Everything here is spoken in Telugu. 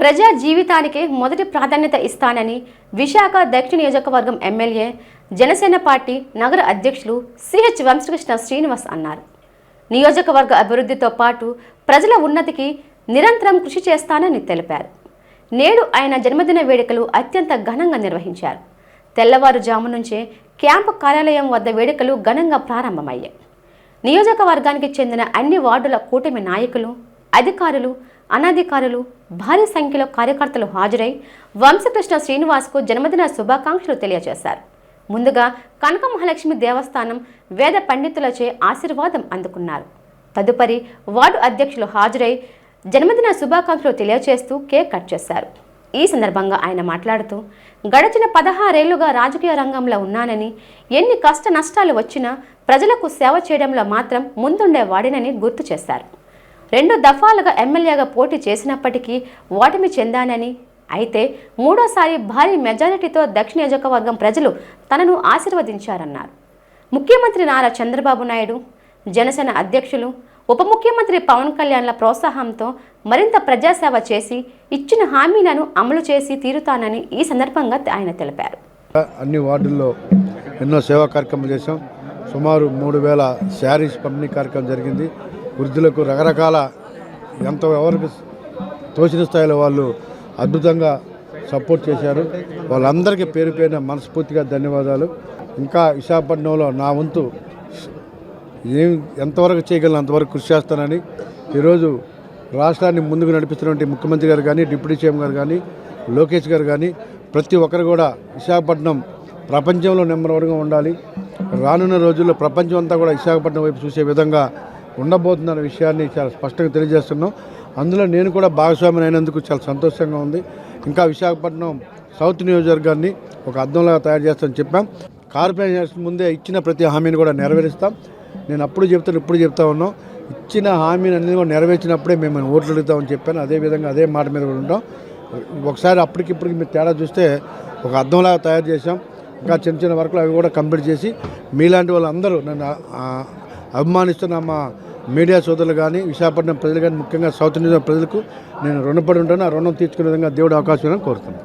ప్రజా జీవితానికే మొదటి ప్రాధాన్యత ఇస్తానని విశాఖ దక్షిణ నియోజకవర్గం ఎమ్మెల్యే జనసేన పార్టీ నగర అధ్యక్షులు సిహెచ్ వంశకృష్ణ శ్రీనివాస్ అన్నారు. నియోజకవర్గ అభివృద్ధితో పాటు ప్రజల ఉన్నతికి నిరంతరం కృషి చేస్తానని తెలిపారు. నేడు ఆయన జన్మదిన వేడుకలు అత్యంత ఘనంగా నిర్వహించారు. తెల్లవారుజాము నుంచే క్యాంపు కార్యాలయం వద్ద వేడుకలు ఘనంగా ప్రారంభమయ్యాయి. నియోజకవర్గానికి చెందిన అన్ని వార్డుల కూటమి నాయకులు అధికారులు అనధికారులు భారీ సంఖ్యలో కార్యకర్తలు హాజరై వంశకృష్ణ శ్రీనివాస్కు జన్మదిన శుభాకాంక్షలు తెలియజేశారు. ముందుగా కనక మహాలక్ష్మి దేవస్థానం వేద పండితులచే ఆశీర్వాదం అందుకున్నారు. తదుపరి వార్డు అధ్యక్షులు హాజరై జన్మదిన శుభాకాంక్షలు తెలియజేస్తూ కేక్ కట్ చేశారు. ఈ సందర్భంగా ఆయన మాట్లాడుతూ గడచిన పదహారేళ్ళుగా రాజకీయ రంగంలో ఉన్నానని ఎన్ని కష్ట నష్టాలు వచ్చినా ప్రజలకు సేవ చేయడంలో మాత్రం ముందుండే వాడినని గుర్తు చేశారు. రెండు దఫాలుగా ఎమ్మెల్యేగా పోటీ చేసినప్పటికీ ఓటమి చెందానని. అయితే మూడోసారి భారీ మెజారిటీతో దక్షిణ నియోజకవర్గం ప్రజలు తనను ఆశీర్వదించారన్నారు. ముఖ్యమంత్రి నారా చంద్రబాబు నాయుడు జనసేన అధ్యక్షులు ఉప ముఖ్యమంత్రి పవన్ కళ్యాణ్ల ప్రోత్సాహంతో మరింత ప్రజాసేవ చేసి ఇచ్చిన హామీలను అమలు చేసి తీరుతానని ఈ సందర్భంగా ఆయన తెలిపారు. అన్ని వార్డుల్లో ఎన్నో సేవా కార్యక్రమాలు చేశాం. సుమారు మూడు వేల శారీస్ పంపిణీ కార్యక్రమం జరిగింది. వృద్ధులకు రకరకాల ఎంత ఎవరికి తోచిన స్థాయిలో వాళ్ళు అద్భుతంగా సపోర్ట్ చేశారు. వాళ్ళందరికీ పేరు పేరున మనస్ఫూర్తిగా ధన్యవాదాలు. ఇంకా విశాఖపట్నంలో నా వంతు ఏం ఎంతవరకు చేయగలను అంతవరకు కృషి చేస్తానని ఈరోజు రాష్ట్రాన్ని ముందుకు నడిపిస్తున్నటువంటి ముఖ్యమంత్రి గారు కానీ డిప్యూటీ సీఎం గారు కానీ లోకేష్ గారు కానీ ప్రతి ఒక్కరు కూడా విశాఖపట్నం ప్రపంచంలో నెంబర్ వన్గా ఉండాలి. రానున్న రోజుల్లో ప్రపంచం అంతా కూడా విశాఖపట్నం వైపు చూసే విధంగా ఉండబోతుందన్న విషయాన్ని చాలా స్పష్టంగా తెలియజేస్తున్నాం. అందులో నేను కూడా భాగస్వామిని అయినందుకు చాలా సంతోషంగా ఉంది. ఇంకా విశాఖపట్నం సౌత్ నియోజకవర్గాన్ని ఒక అర్థంలాగా తయారు చేస్తామని చెప్పాం. కార్పొరేషన్ ముందే ఇచ్చిన ప్రతి హామీని కూడా నెరవేరుస్తాం. నేను అప్పుడు చెప్తాను ఇప్పుడు చెప్తా ఉన్నాం. ఇచ్చిన హామీని అన్ని కూడా నెరవేర్చినప్పుడే మేము ఓట్లు అడుగుతామని చెప్పాను. అదేవిధంగా అదే మాట మీద కూడా ఉంటాం. ఒకసారి అప్పటికిప్పటికి మీరు తేడా చూస్తే ఒక అర్థంలాగా తయారు చేసాం ఇంకా చిన్న చిన్న వర్క్లు అవి కూడా కంప్లీట్ చేసి మీలాంటి వాళ్ళందరూ నన్ను అభిమానిస్తున్న మా మీడియా సోదరులు కానీ విశాఖపట్నం ప్రజలు కానీ ముఖ్యంగా సౌత్ ఇండియా ప్రజలకు నేను రుణపడి ఉంటాను. ఆ రుణం తీర్చుకునే విధంగా దేవుడు అవకాశం కోరుతున్నాను.